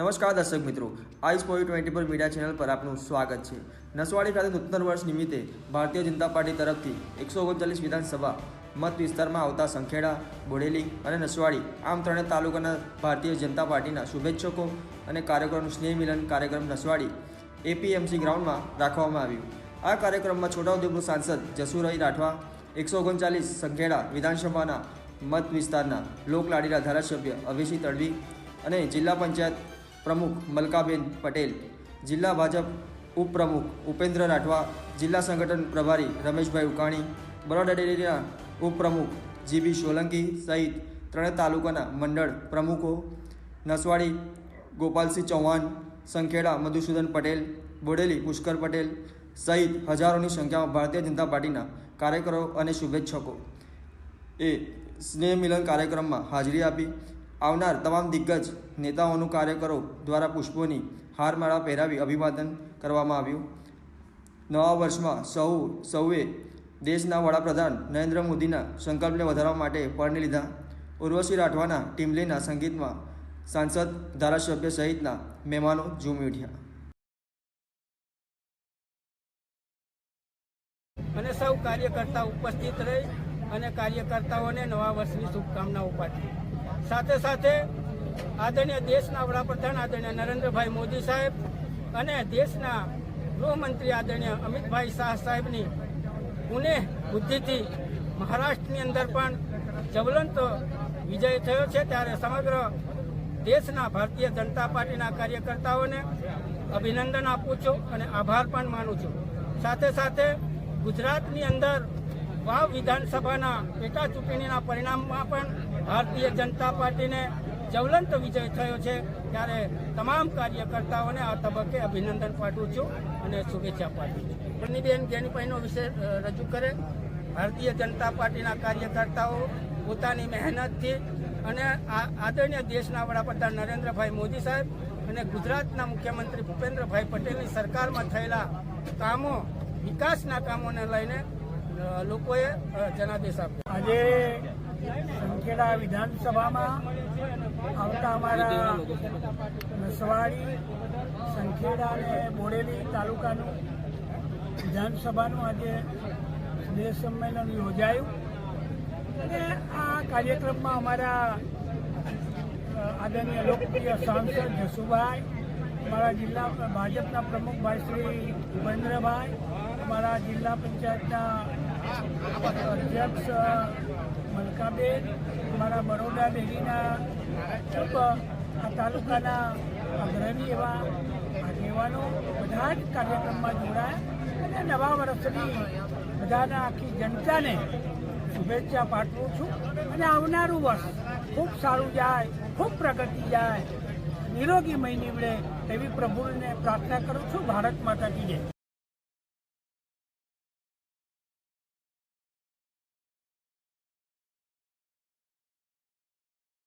નમસ્કાર દર્શક મિત્રો. આઈસ પોઈન્ટ ટ્વેન્ટી પર મીડિયા ચેનલ પર આપનું સ્વાગત છે. નસવાડી ખાતે નૂતન વર્ષ નિમિત્તે ભારતીય જનતા પાર્ટી તરફથી એકસો ઓગણચાલીસ વિધાનસભા મત વિસ્તારમાં આવતા સંખેડા, બોડેલી અને નસવાડી આમ ત્રણેય તાલુકાના ભારતીય જનતા પાર્ટીના શુભેચ્છકો અને કાર્યક્રમનું સ્નેહ મિલન કાર્યક્રમ નસવાડી એપીએમસી ગ્રાઉન્ડમાં રાખવામાં આવ્યું. આ કાર્યક્રમમાં છોટાઉદેપુર સાંસદ જસુરાઈ રાઠવા, એકસો ઓગણચાલીસ સંખેડા વિધાનસભાના મત વિસ્તારના લોકલાડીના ધારાસભ્ય અભિષી તડવી અને જિલ્લા પંચાયત પ્રમુખ મલકાબેન પટેલ, જિલ્લા ભાજપ ઉપપ્રમુખ ઉપેન્દ્ર રાઠવા, જિલ્લા સંગઠન પ્રભારી રમેશભાઈ ઉકાણી, બરોડા ડેરીના ઉપપ્રમુખ જીબી સોલંકી સહિત ત્રણેય તાલુકાના મંડળ પ્રમુખો, નસવાડી ગોપાલસિંહ ચૌહાણ, સંખેડા મધુસૂદન પટેલ, બોડેલી પુષ્કર પટેલ સહિત હજારોની સંખ્યામાં ભારતીય જનતા પાર્ટીના કાર્યકરો અને શુભેચ્છકો એ સ્નેહ મિલન કાર્યક્રમમાં હાજરી આપી આવનાર તમામ દિગ્ગજ નેતાઓનું કાર્યકરો દ્વારા પુષ્પોની હારમાળા પહેરાવી અભિવાદન કરવામાં આવ્યું. નવા વર્ષમાં સૌ, સૌએ દેશના વડાપ્રધાન નરેન્દ્ર મોદીના સંકલ્પને વધારવા માટે પરણી લીધા. ઉર્વશી રાઠવાના ટીમલીના સંગીતમાં સાંસદ, ધારાસભ્ય સહિતના મહેમાનો ઝૂમી ઉઠ્યા. અને સૌ કાર્યકર્તા ઉપસ્થિત રહી અને કાર્યકર્તાઓને નવા વર્ષની શુભકામનાઓ પાઠવી. સાથે સાથે આદરણીય દેશના વડાપ્રધાન આદરણીય નરેન્દ્રભાઈ મોદી સાહેબ અને દેશના ગૃહમંત્રી આદરણીય અમિતભાઈ શાહ સાહેબની પુણે બુદ્ધિથી મહારાષ્ટ્રની અંદર પણ જવલંત વિજય થયો છે. ત્યારે સમગ્ર દેશના ભારતીય જનતા પાર્ટીના કાર્યકર્તાઓને અભિનંદન આપું છું અને આભાર પણ માનું છું. સાથે સાથે ગુજરાતની અંદર વાવ વિધાનસભાના પેટા ચૂંટણીના પરિણામમાં પણ ભારતીય જનતા પાર્ટીને જ્વલંત વિજય થયો છે. ત્યારે તમામ કાર્યકર્તાઓને આ તબક્કે અભિનંદન પાઠવું છું અને શુભેચ્છા પાઠવું છું. પ્રણીબેન ગેનીભાઈનો વિષય રજૂ કરે. ભારતીય જનતા પાર્ટીના કાર્યકર્તાઓ પોતાની મહેનતથી અને આદરણીય દેશના વડાપ્રધાન નરેન્દ્રભાઈ મોદી સાહેબ અને ગુજરાતના મુખ્યમંત્રી ભૂપેન્દ્રભાઈ પટેલની સરકારમાં થયેલા કામો, વિકાસના કામોને લઈને લોકોએ જનાદેશ આપ્યો. આજે સંખેડા વિધાનસભામાં આવતા અમારા નસવાડી, સંખેડા અને બોડેલી તાલુકાનું વિધાનસભાનું આજે સ્નેહ સંમેલન યોજાયું. અને આ કાર્યક્રમમાં અમારા આદરણીય લોકપ્રિય સાંસદ જસુભાઈ, અમારા જિલ્લા ભાજપના પ્રમુખ ભાઈ શ્રી ઉપેન્દ્રભાઈ અમારા જિલ્લા પંચાયતના અધ્યક્ષ મલકાબેન અમારા બરોડા ડેરીના ઉપ આ તાલુકાના અગ્રણી એવા આગેવાનો બધા જ કાર્યક્રમમાં જોડાયા અને નવા વર્ષની બધાના આખી જનતાને શુભેચ્છા પાઠવું છું અને આવનારું વર્ષ ખૂબ સારું જાય, ખૂબ પ્રગતિ જાય. નિરોગીમય નીવડે એવી પ્રભુને પ્રાર્થના કરું છું. ભારત માતા